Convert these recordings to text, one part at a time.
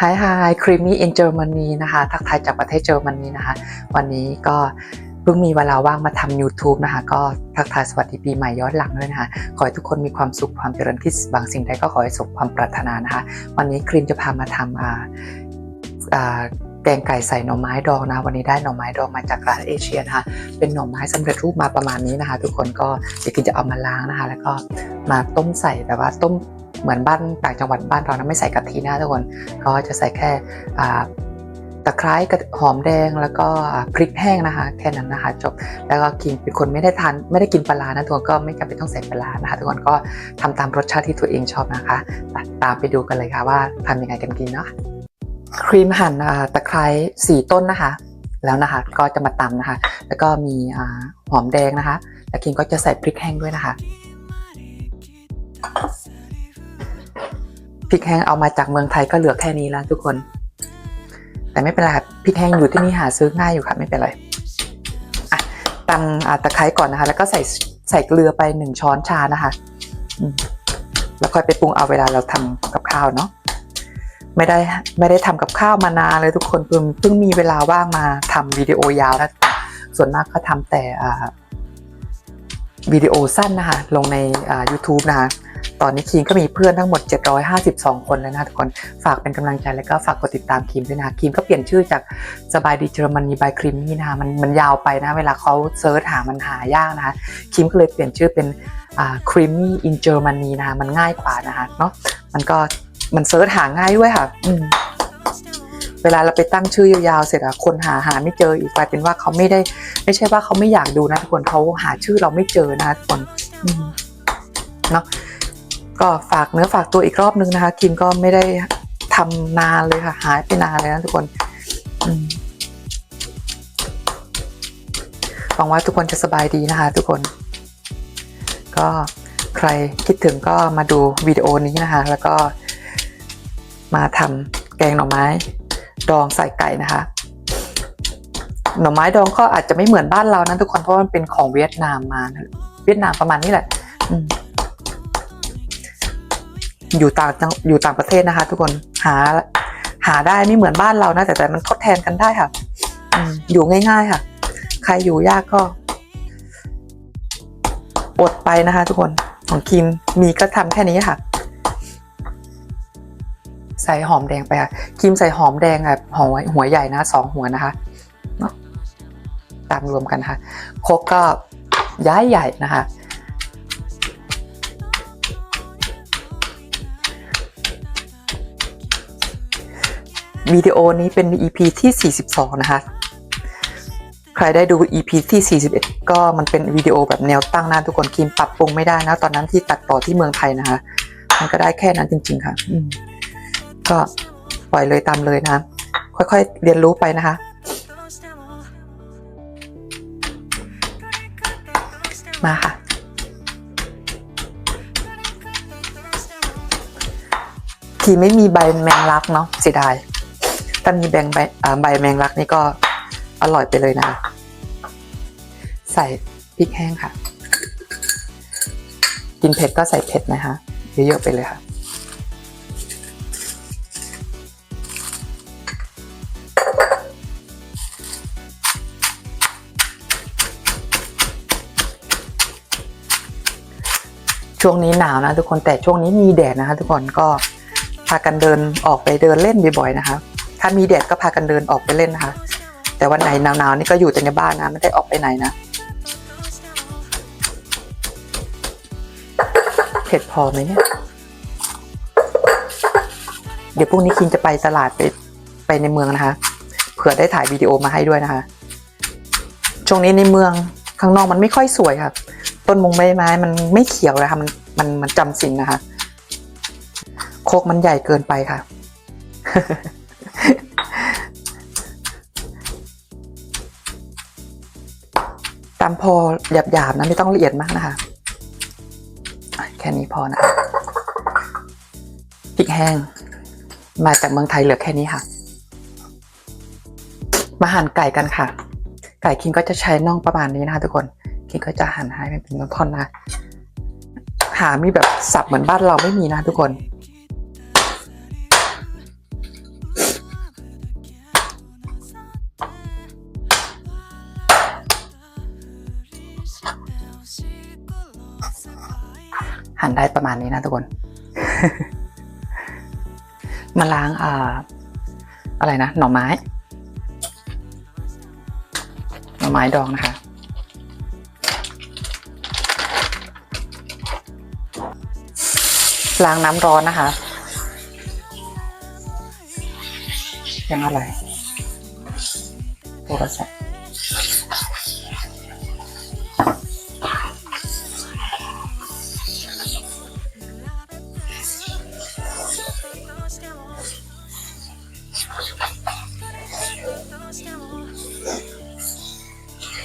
Hi Hi Creamy in Germany นะคะ ทักทายจากประเทศเยอรมนีนะคะ วันนี้ก็เพิ่งมีเวลาว่างมาทำ YouTube นะคะ ก็ทักทายสวัสดีปีใหม่ย้อนหลังด้วยนะคะ ขอให้ทุกคนมีความสุขความเจริญที่บางสิ่งใดก็ขอให้สมความปรารถนานะคะ วันนี้ครีมจะพามาทำอ่าอ่าแกงไก่ใส่หน่อไม้ดองนะ วันนี้ได้หน่อไม้ดองมาจากร้านเอเชียนะคะ เป็นหน่อไม้สำเร็จรูปมาประมาณนี้นะคะ ทุกคนก็เดี๋ยวครีมจะเอามาล้างนะคะ แล้วก็มาต้มใส่แต่ว่าต้ม เหมือนบ้านต่างจังหวัดบ้านเรานะไม่ใส่กะทินะทุกคนก็จะใส่แค่ตะไคร้กับหอมแดงแล้วก็พริกแห้งนะคะแค่นั้นนะคะจบแล้วก็กินเป็นคนไม่ได้ทานไม่ได้กินปลานะทุกคนก็ไม่จำเป็นต้องใส่ปลานะคะทุกคนก็ทำตามรสชาติที่ตัวเองชอบนะคะ ตามไปดูกันเลยค่ะว่าทำยังไงกันกินเนาะครีมหั่นตะไคร้สี่ต้นนะคะ แล้วนะคะก็จะมาตำนะคะ แล้วก็มีหอมแดงนะคะแล้วคิมก็จะใส่พริกแห้งด้วยนะคะ ริกแห้งเอามาจากเมืองไทยก็เหลือแค่นี้แล้วทุกคน แต่ไม่เป็นไรค่ะพริกแห้งอยู่ที่นี่หาซื้อง่ายอยู่ค่ะไม่เป็นไรอะตำอะตะไคร้ก่อนนะคะ แล้วก็ใส่ใส่เกลือไปหนึ่งช้อนชานะคะแล้วค่อยไปปรุงเอาเวลาเราทำกับข้าวเนาะไม่ได้ไม่ได้ทำกับข้าวมานานเลยทุกคนเพิ่งเพิ่งมีเวลาว่างมาทำวิดีโอยาวนะส่วนมากก็ทำแต่วิดีโอสั้นนะคะลงในอ่า YouTube นะคะ ตอนนี้คีมก็มีเพื่อนทั้งหมด 752 คนแล้วนะทุกคน ฝากเป็นกำลังใจแล้วก็ฝากกดติดตามคีมด้วยนะคีมก็เปลี่ยนชื่อจากสบายดีเยอรมนีบายครีมนี่นะคะมันมันยาวไปนะ เวลาเขาเซิร์ชหามันหายากนะคะคีมก็เลยเปลี่ยนชื่อเป็นอ่า creamy in Germany นะคะมันง่ายกว่านะคะเนาะมันก็มันเซิร์ชหาง่ายด้วยค่ะอืมเวลาเราไปตั้งชื่อยาวๆเสร็จอะคนหาหาไม่เจออีกกลายเป็นว่าเขาไม่ได้ ไม่ใช่ว่าเขาไม่อยากดูนะทุกคนเขาหาชื่อเราไม่เจอนะทุกคนเนาะ ก็ฝากเนื้อฝากตัวอีกรอบนึงนะคะ คิมก็ไม่ได้ทำนานเลยค่ะ หายไปนานเลยนะทุกคนหวังว่าทุกคนจะสบายดีนะคะ ทุกคน ก็ใครคิดถึงก็มาดูวิดีโอนี้นะคะ แล้วก็มาทำแกงหน่อไม้ ดองใส่ไก่นะคะ หน่อไม้ดองก็อาจจะไม่เหมือนบ้านเรานะทุกคนเพราะว่ามันเป็นของเวียดนามมา เวียดนามประมาณนี้แหละ อืม อยู่ต่างอยู่ต่างประเทศนะคะ ทุกคนหา หาได้ไม่เหมือนบ้านเรานะแต่แต่มันทดแทนกันได้ค่ะอยู่ง่าย ๆ ค่ะ ใครอยู่ยากก็อดไปนะคะ ทุกคนของคิมมีก็ทำแค่นี้ค่ะ ใส่หอมแดงไปค่ะคิมใส่หอมแดงแบบหัวหัวใหญ่นะสองหัวนะคะเนาะตามรวมกันค่ะโคกก็ย้ายใหญ่นะคะ วิดีโอนี้เป็น EP ที่ 42 นะคะ ใครได้ดู EP ที่ 41 ก็มันเป็นวิดีโอแบบแนวตั้งนะทุกคนคิมปรับปรุงไม่ได้นะ ตอนนั้นที่ตัดต่อที่เมืองไทยนะคะ มันก็ได้แค่นั้นจริง ๆ ค่ะก็ปล่อยเลยตามเลยนะ ค่อยๆ เรียนรู้ไปนะคะ มาค่ะทีไม่มีใบแมงลักเนาะเสียดาย ถ้ามีแบงใบใบแมงลักนี่ก็อร่อยไปเลยนะคะใส่พริกแห้งค่ะ กินเผ็ดก็ใส่เผ็ดนะคะเยอะๆไปเลยค่ะช่วงนี้หนาวนะทุกคนแต่ช่วงนี้มีแดดนะคะ ทุกคนก็พากันเดินออกไปเดินเล่นบ่อยๆนะคะ ถ้ามีแดดก็พากันเดินออกไปเล่นนะคะ แต่วันไหนหนาวๆนี่ก็อยู่แต่ในบ้านนะไม่ได้ออกไปไหนนะเผ็ดพอไหมเนี่ย เดี๋ยวพรุ่งนี้คินจะไปตลาดไปไปในเมืองนะคะ เผื่อได้ถ่ายวิดีโอมาให้ด้วยนะคะ ช่วงนี้ในเมืองข้างนอกมันไม่ค่อยสวยค่ะ ต้นมงใบไม้มันไม่เขียวเลยค่ะมันมันมันจำสินนะคะ โคกมันใหญ่เกินไปค่ะ ตามพอหยาบๆนะไม่ต้องละเอียดมากนะคะ แค่นี้พอนะคะพริกแห้ง มาจากเมืองไทยเหลือแค่นี้ค่ะ มาหั่นไก่กันค่ะ ไก่คิงก็จะใช้น่องประมาณนี้นะคะทุกคนคิงก็จะหั่นให้เป็นท่อนๆนะหามีแบบสับเหมือนบ้านเราไม่มีนะทุกคน หั่นได้ประมาณนี้นะทุกคน มาล้างอ่าอะไรนะหน่อไม้ หน่อไม้ดองนะคะ ล้างน้ำร้อนนะคะ ยังอะไรโทรศัพท์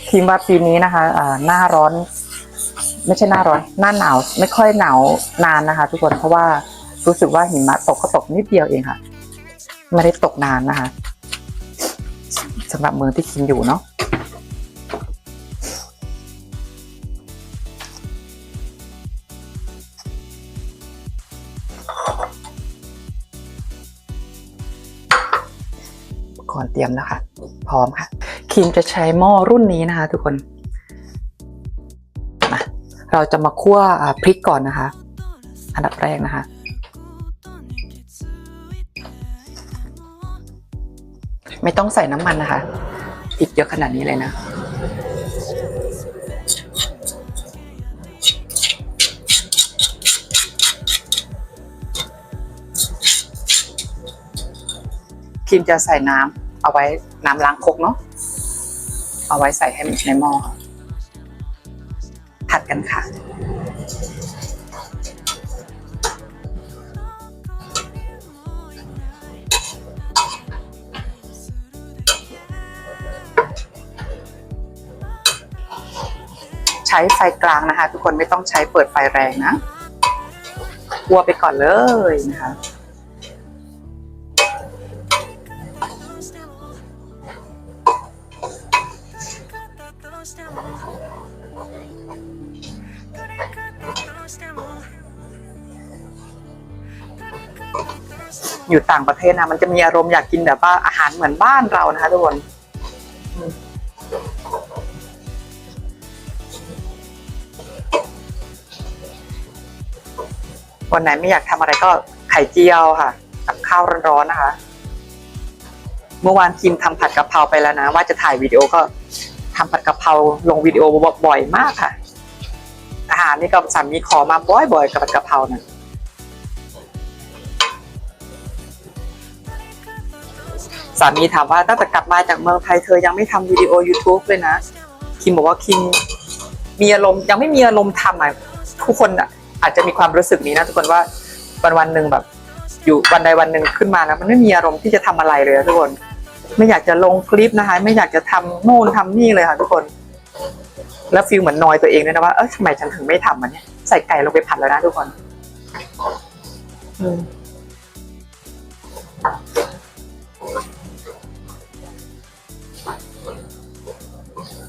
ทีมว่าปีนี้นะคะหน้าร้อน ไม่ใช่หน้าร้อน หน้าหนาว ไม่ค่อยหนาวนานนะคะ ทุกคนเพราะว่ารู้สึกว่าหิมะตกก็ตกนิดเดียวเองค่ะ ไม่ได้ตกนานนะคะสำหรับเมืองที่คิมอยู่เนาะก่อนเตรียมแล้วค่ะ พร้อมค่ะ คิมจะใช้หม้อรุ่นนี้นะคะ ทุกคนเราจะมาคั่วพริกก่อนนะคะ อันดับแรกนะคะ ไม่ต้องใส่น้ำมันนะคะพริกเยอะขนาดนี้เลยนะคิมจะใส่น้ำเอาไว้น้ำล้างครกเนาะ เอาไว้ใส่ให้ในหม้อผัดกันค่ะ ใช้ไฟกลางนะคะ ทุกคนไม่ต้องใช้เปิดไฟแรงนะคั่วไปก่อนเลยนะคะ อยู่ต่างประเทศนะมันจะมีอารมณ์อยากกินแบบว่าอาหารเหมือนบ้านเรานะคะทุกคนวันไหนไม่อยากทำอะไรก็ไข่เจียวค่ะกับข้าวร้อนๆนะคะ เมื่อวานคิมทำผัดกะเพราไปแล้วนะ ว่าจะถ่ายวิดีโอก็ทำผัดกะเพราลงวิดีโอบ่อยมากค่ะ อาหารนี่ก็สามีขอมาบ่อยๆกับผัดกะเพรานะ สามีถามว่าตั้งแต่กลับมาจากเมืองไทยเธอยังไม่ทำวิดีโอ YouTube เลยนะ คิมบอกว่าคิมมีอารมณ์ยังไม่มีอารมณ์ทำอะทุกคนอะอาจจะมีความรู้สึกนี้นะทุกคนว่าวันวันหนึ่งแบบ อยู่วันใดวันหนึ่งขึ้นมาแล้วมันไม่มีอารมณ์ที่จะทำอะไรเลยทุกคน ไม่อยากจะลงคลิปนะคะ ไม่อยากจะทำโน่นทำนี่เลยค่ะทุกคน แล้วฟีลเหมือนนอยตัวเองด้วยนะว่าเออทำไมฉันถึงไม่ทำมันเนี่ยใส่ไก่ลงไปผัดแล้วนะทุกคน อืม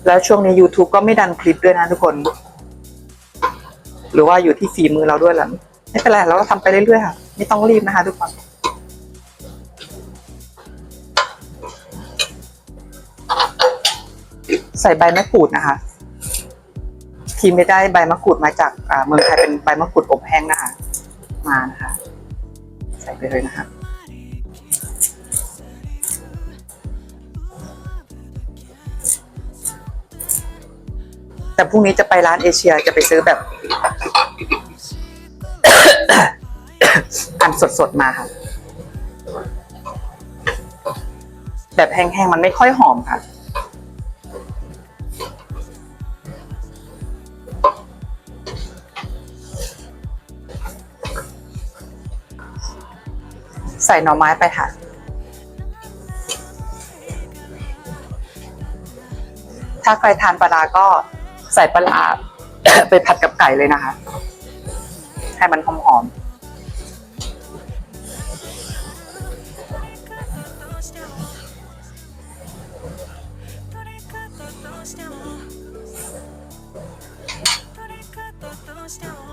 แล้วช่วงนี้ YouTube ก็ไม่ดันคลิปด้วยนะทุกคน หรือว่าอยู่ที่ฝีมือเราด้วยแหละไม่เป็นไรเราก็ทำไปเรื่อยๆค่ะ ไม่ต้องรีบนะคะ ทุกคนใส่ใบมะกรูดนะคะทีมไม่ได้ใบมะกรูดมาจากเมืองไทยเป็นใบมะกรูดอบแห้งนะคะ มานะคะ ใส่ไปเลยนะคะ แต่พรุ่งนี้จะไปร้านเอเชียจะไปซื้อแบบ อันสดๆมาค่ะ แบบแห้งๆมันไม่ค่อยหอมค่ะใส่หน่อไม้ไปค่ะ ถ้าใครทานปลาร้าก็ ใส่ปลารไปผัดกับไก่เลยนะคะ ให้มันหอมๆ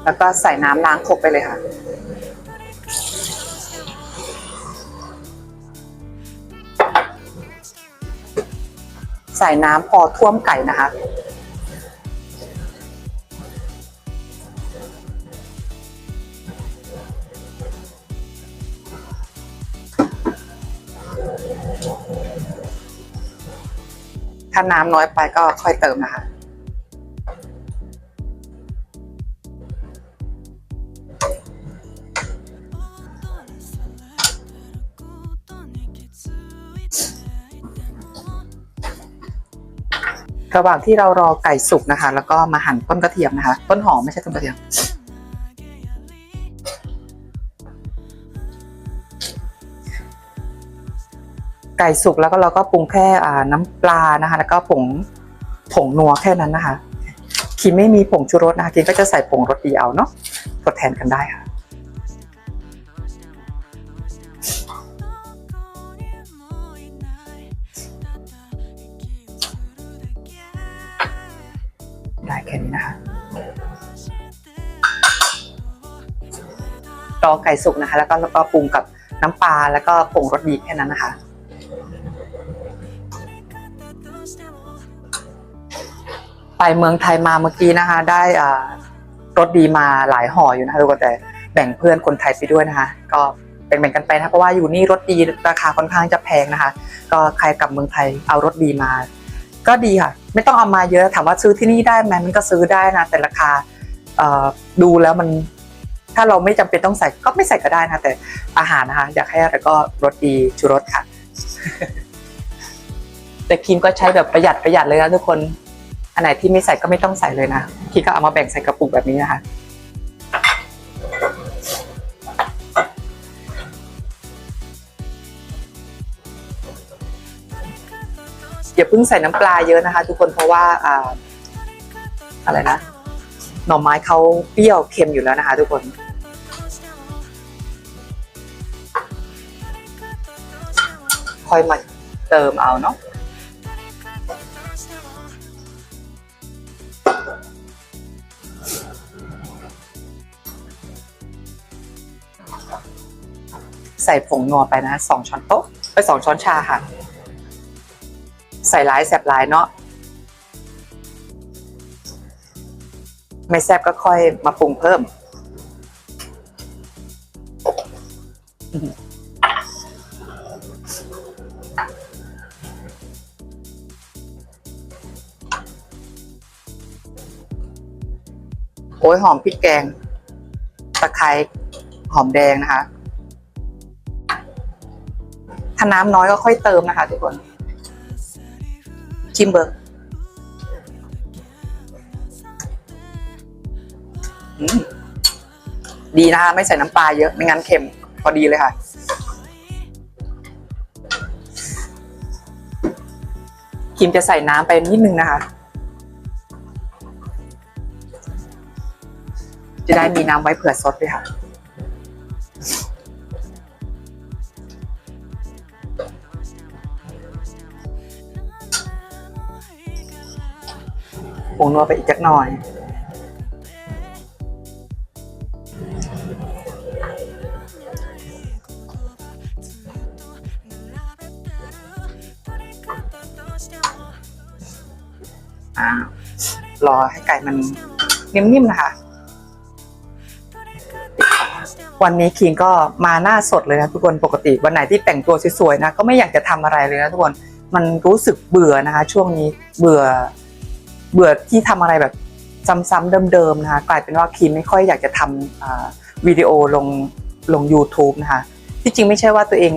แล้วก็ใส่น้ำล้างครกไปเลยค่ะ ใส่น้ำพอท่วมไก่นะคะ ถ้าน้ำน้อยไปก็ค่อยเติมนะคะระหว่างที่เรารอไก่สุกนะคะ แล้วก็มาหั่นต้นกระเทียมนะคะ ต้นหอมไม่ใช่ต้นกระเทียม ไก่สุกแล้วก็เราก็ปรุงแค่น้ำปลานะคะ แล้วก็ผงผงนัวแค่นั้นนะคะคิมไม่มีผงชูรสนะคะคิมก็จะใส่ผงรสดีเอาเนาะทดแทนกันได้ค่ะได้แค่นี้นะคะรอไก่สุกนะคะ แล้วก็แล้วก็ปรุงกับน้ำปลาแล้วก็ผงรสดีแค่นั้นนะคะ ไปเมืองไทยมาเมื่อกี้นะคะ ได้อ่ารสดีมาหลายห่ออยู่นะคะทุกคนแต่แบ่งเพื่อนคนไทยไปด้วยนะคะ ก็แบ่งๆกันไปนะเพราะว่าอยู่นี่รสดีราคาค่อนข้างจะแพงนะคะ ก็ใครกลับเมืองไทยเอารสดีมา ก็ดีค่ะ ไม่ต้องเอามาเยอะถามว่าซื้อที่นี่ได้ไหมมันก็ซื้อได้นะแต่ราคาดูแล้วมันถ้าเราไม่จำเป็นต้องใส่ก็ไม่ใส่ก็ได้นะแต่อาหารนะคะ อยากให้อะไรก็รสดีชูรสค่ะ แต่คิมก็ใช้แบบประหยัดประหยัดเลยนะทุกคน อันไหนที่ไม่ใส่ก็ไม่ต้องใส่เลยนะคิมก็เอามาแบ่งใส่กระปุกแบบนี้นะคะอย่าเพิ่งใส่น้ำปลาเยอะนะคะ ทุกคนเพราะว่าอ่าอะไรนะหน่อไม้เขาเปรี้ยวเค็มอยู่แล้วนะคะ ทุกคนค่อยมาเติมเอาเนาะ ใส่ผงนัวไปนะสองช้อนโต๊ะไปสองช้อนชาค่ะ ใส่ร้ายแสบร้ายเนาะไม่แซบก็ค่อยมาปรุงเพิ่ม โอ้ยหอมพริกแกง ตะไคร้หอมแดงนะคะ ถ้าน้ำน้อยก็ค่อยเติมนะคะ ทุกคนชิมเบอร์อืมดีนะคะไม่ใส่น้ำปลาเยอะ ไม่งั้นเค็ม พอดีเลยค่ะ คิมจะใส่น้ำไปนิดนึงนะคะ จะได้มีน้ำไว้เผื่อซดด้วยค่ะ ผงนัวไปอีกจักหน่อยอ่ารอให้ไก่มันนิ่มๆนะคะ วันนี้คิงก็มาหน้าสดเลยนะทุกคนปกติวันไหนที่แต่งตัวสวยๆนะ ก็ไม่อยากจะทำอะไรเลยนะทุกคนมันรู้สึกเบื่อนะคะ ช่วงนี้เบื่อ เบื่อที่ทำอะไรแบบซ้ำๆเดิมๆนะคะกลายเป็นว่าคีมไม่ค่อยอยากจะทำอ่าวิดีโอลงลง YouTube นะคะที่จริงไม่ใช่ว่าตัวเอง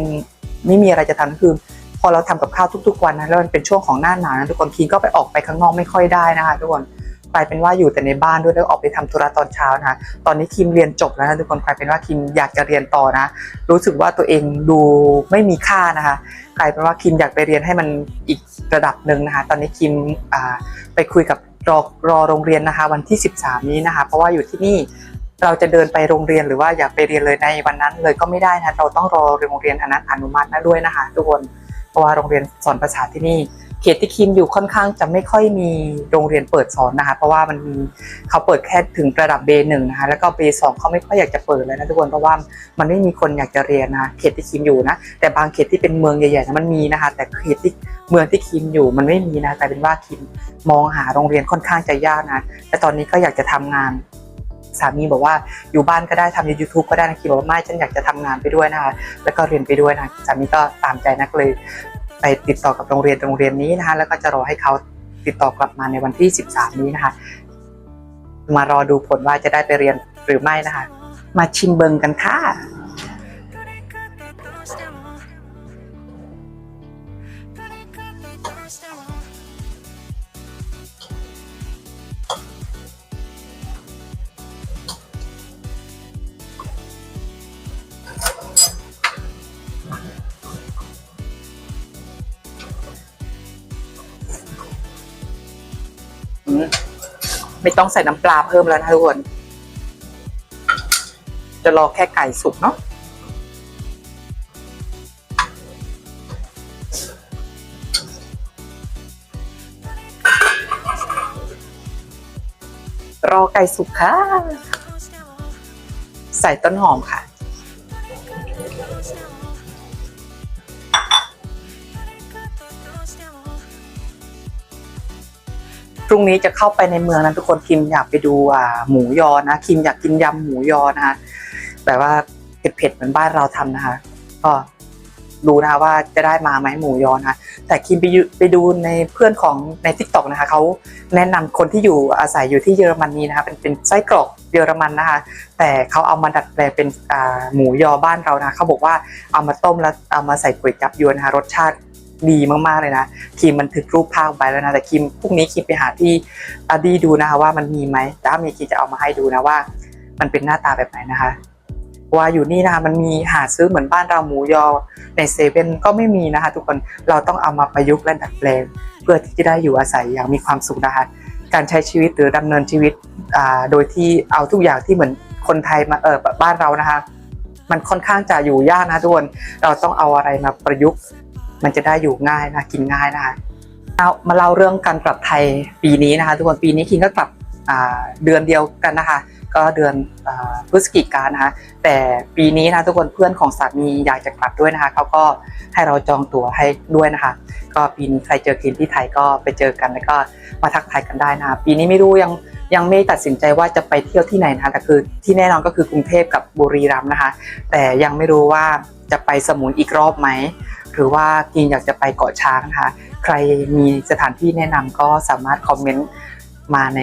ไม่มีอะไรจะทำคือ พอเราทำกับข้าวทุกๆวันนะแล้วมันเป็นช่วงของหน้าหนาวนะทุกคนคีนก็ไปออกไปข้างนอกไม่ค่อยได้นะคะทุกคน กลายเป็นว่าอยู่แต่ในบ้านด้วยแล้วออกไปทำธุระตอนเช้านะคะตอนนี้คิมเรียนจบแล้วนะทุกคนกลายเป็นว่าคิมอยากจะเรียนต่อนะ รู้สึกว่าตัวเองดูไม่มีค่านะคะกลายเป็นว่าคิมอยากไปเรียนให้มันอีกระดับหนึ่งนะคะ ตอนนี้คิมไปคุยกับรอรอโรงเรียนนะคะวันที่ 13 นี้นะคะ เพราะว่าอยู่ที่นี่เราจะเดินไปโรงเรียนหรือว่าอยากไปเรียนเลยในวันนั้นเลยก็ไม่ได้นะเราต้องรอโรงเรียนอนัตอนุมัตินะด้วยนะคะ ทุกคน เพราะว่าโรงเรียนสอนภาษาที่นี่เขตที่คิมอยู่ค่อนข้างจะไม่ค่อยมีโรงเรียนเปิดสอนนะคะ เพราะว่ามันมีเขาเปิดแค่ถึงระดับ B1 นะคะแล้วก็ B2 เขาไม่ค่อยอยากจะเปิดเลยนะทุกคนเพราะว่ามันไม่มีคนอยากจะเรียนนะเขตที่คิมอยู่นะ แต่บางเขตที่เป็นเมืองใหญ่ๆมันมีนะคะ แต่เขตที่เมืองที่คิมอยู่มันไม่มีนะกลายเป็นว่าคิมมองหาโรงเรียนค่อนข้างจะยากนะแต่ตอนนี้ก็อยากจะทำงาน สามีบอกว่าอยู่บ้านก็ได้ทำใน YouTube ก็ได้นะคิมบอกว่าไม่ฉันอยากจะทำงานไปด้วยนะคะแล้วก็เรียนไปด้วยนะสามีก็ตามใจนักเลย ไปติดต่อกับโรงเรียนโรงเรียนนี้นะคะแล้วก็จะรอให้เขาติดต่อกลับมาในวันที่ 13 นี้นะคะมารอดูผลว่าจะได้ไปเรียนหรือไม่นะคะ มาชิมเบิงกันค่ะ ไม่ต้องใส่น้ำปลาเพิ่มแล้วนะทุกคน จะรอแค่ไก่สุกเนาะรอไก่สุกค่ะ ใส่ต้นหอมค่ะ พรุ่งนี้จะเข้าไปในเมืองนะทุกคนคิมอยากไปดูอ่าหมูยอนะคิมอยากกินยำหมูยอนะคะแบบว่าเผ็ดๆเหมือนบ้านเราทำนะคะ ก็ดูนะคะว่าจะได้มาไหมหมูยอนะคะแต่คิมไปไปดูในเพื่อนของในทิกตอกนะคะเขาแนะนำคนที่อยู่อาศัยอยู่ที่เยอรมนีนะคะเป็นเป็นไส้กรอกเยอรมันนะคะ แต่เขาเอามาดัดแปลงเป็นหมูยอบ้านเรานะเขาบอกว่าเอามาต้มแล้วเอามาใส่ก๋วยจับยวนนะคะรสชาติ ดีมากๆเลยนะคิมมันถึกรูปภาพไปแล้วนะแต่คิมพรุ่งนี้คิมไปหาที่อาดีดูนะคะว่ามันมีไหมถ้ามีคิมจะเอามาให้ดูนะว่า มันเป็นหน้าตาแบบไหนนะคะว่าอยู่นี่นะคะมันมีหาซื้อเหมือนบ้านเราหมูยอในเซเว่นก็ไม่มีนะคะทุกคนเราต้องเอามาประยุกต์และดัดแปลง เพื่อที่จะได้อยู่อาศัยอย่างมีความสุขนะคะ การใช้ชีวิตหรือดำเนินชีวิตอ่าโดยที่เอาทุกอย่างที่เหมือนคนไทยมาเออบ้านเรานะคะ มันค่อนข้างจะอยู่ยากนะทุกคนเราต้องเอาอะไรมาประยุกต์ มันจะได้อยู่ง่ายนะกินง่ายนะคะเอามาเล่าเรื่องการกลับไทยปีนี้นะคะ ทุกคนปีนี้คิงก็กลับเดือนเดียวกันนะคะ ก็เดือนพฤศจิกายนนะคะแต่ปีนี้นะทุกคนเพื่อนของสามีอยากจะกลับด้วยนะคะเขาก็ให้เราจองตั๋วให้ด้วยนะคะ ก็ปีนี้ใครเจอคิมที่ไทยก็ไปเจอกันแล้วก็มาทักทายกันได้นะคะปีนี้ไม่รู้ยังยังไม่ตัดสินใจว่าจะไปเที่ยวที่ไหนนะคะแต่คือที่แน่นอนก็คือกรุงเทพกับบุรีรัมย์นะคะ แต่ยังไม่รู้ว่าจะไปสมุยอีกรอบไหม หรือว่ากินอยากจะไปเกาะช้างนะคะใครมีสถานที่แนะนำก็สามารถคอมเมนต์มาใน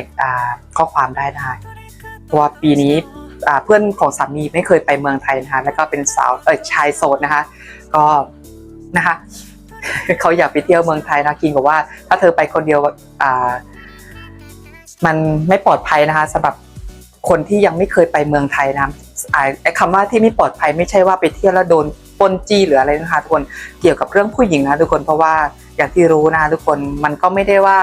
ข้อความได้นะคะเพราะว่าปีนี้เพื่อนของสามีไม่เคยไปเมืองไทยนะคะแล้วก็เป็นสาวเออชายโสดนะคะ ก็นะคะเขาอยากไปเที่ยวเมืองไทยนะกินบอกว่า ถ้าเธอไปคนเดียวอ่ามันไม่ปลอดภัยนะคะสำหรับคนที่ยังไม่เคยไปเมืองไทยนะไอ้คำว่าที่ไม่ปลอดภัยไม่ใช่ว่าไปเที่ยวแล้วโดน ปนจี้หรืออะไรนะคะทุกคนเกี่ยวกับเรื่องผู้หญิงนะทุกคนเพราะว่าอย่างที่รู้นะทุกคนมันก็ไม่ได้ว่า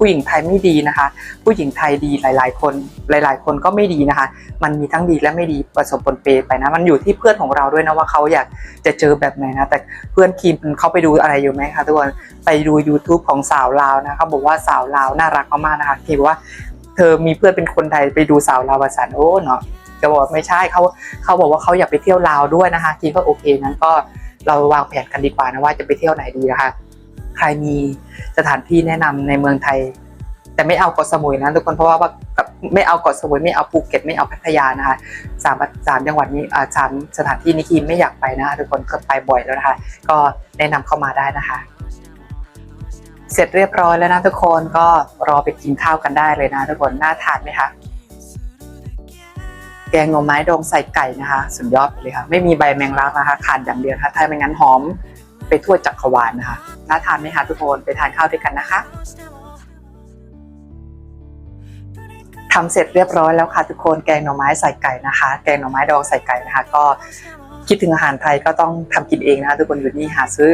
ผู้หญิงไทยไม่ดีนะคะ ผู้หญิงไทยดีหลาย ๆ คนหลาย ๆ คนก็ไม่ดีนะคะ มันมีทั้งดีและไม่ดีผสมปนเปไปนะ มันอยู่ที่เพื่อนของเราด้วยนะว่าเขาอยากจะเจอแบบไหนนะ แต่เพื่อนคีมเขาไปดูอะไรอยู่ไหมคะทุกคนไปดู YouTube ของสาวลาวนะเขาบอกว่าสาวลาวน่ารักมากๆนะคะคีมบอกว่าเธอมีเพื่อนเป็นคนไทยไปดูสาวลาวประสานโอ้เนาะ จะบอกว่าไม่ใช่เขาเขาบอกว่าเขาอยากไปเที่ยวลาวด้วยนะคะคีมก็โอเคนั้นก็เราวางแผนกันดีกว่านะว่าจะไปเที่ยวไหนดีนะคะใครมีสถานที่แนะนำในเมืองไทย แต่ไม่เอาเกาะสมุยนะทุกคนเพราะว่าไม่เอาเกาะสมุยไม่เอาภูเก็ตไม่เอาพัทยานะคะสามสามจังหวัดนี้อ่าสามสถานที่นี้คีไม่อยากไปนะคะทุกคนก็ไปบ่อยแล้วนะคะก็แนะนำเข้ามาได้นะคะเสร็จเรียบร้อยแล้วนะทุกคนก็รอไปกินข้าวกันได้เลยนะทุกคนน่าทานไหมคะ งหน่อไม้ดองใส่ไก่นะคะ สุดยอดไปเลยค่ะ ไม่มีใบแมงลักนะคะ ขาดอย่างเดียวค่ะถ้าไม่งั้นหอมไปทั่วจักรวาลนะคะ น่าทานไหมคะทุกคนไปทานข้าวด้วยกันนะคะทำเสร็จเรียบร้อยแล้วค่ะทุกคนแกงหน่อไม้ใส่ไก่นะคะ แกงหน่อไม้ดองใส่ไก่นะคะ ก็ คิดถึงอาหารไทยก็ต้องทำกินเองนะคะทุกคนอยู่นี่หาซื้อ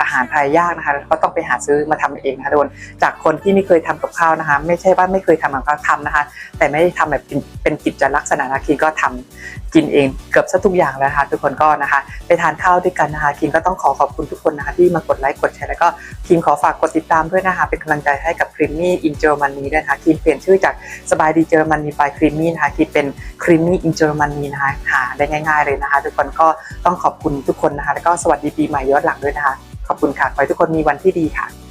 อาหารไทยยากนะคะก็ต้องไปหาซื้อมาทำเองนะคะทุกคนจากคนที่ไม่เคยทำกับข้าวนะคะ ไม่ใช่ว่าไม่เคยทำมันก็ทำนะคะ แต่ไม่ได้ทำแบบเป็นกิจลักษณะนะคินก็ทำ กินเองเกือบซะทุกอย่างแล้วนะคะทุกคนก็นะคะ ไปทานข้าวด้วยกันนะคะคินก็ต้องขอขอบคุณทุกคนนะคะที่มากดไลค์กดแชร์แล้วก็คินขอฝากกดติดตามด้วยนะคะเป็นกำลังใจให้กับครีมมี่อินเจอร์มันนีด้วยนะคะคินเปลี่ยนชื่อจากสบายดีเจอร์มันนีไปครีมมี่นะคะคินเป็นครีมมี่อินเจอร์มันนีนะคะหาได้ง่ายๆเลยนะคะ ทุกคนก็ต้องขอบคุณทุกคนนะคะแล้วก็สวัสดีปีใหม่ย้อนหลังด้วยนะคะขอบคุณค่ะขอให้ทุกคนมีวันที่ดีค่ะ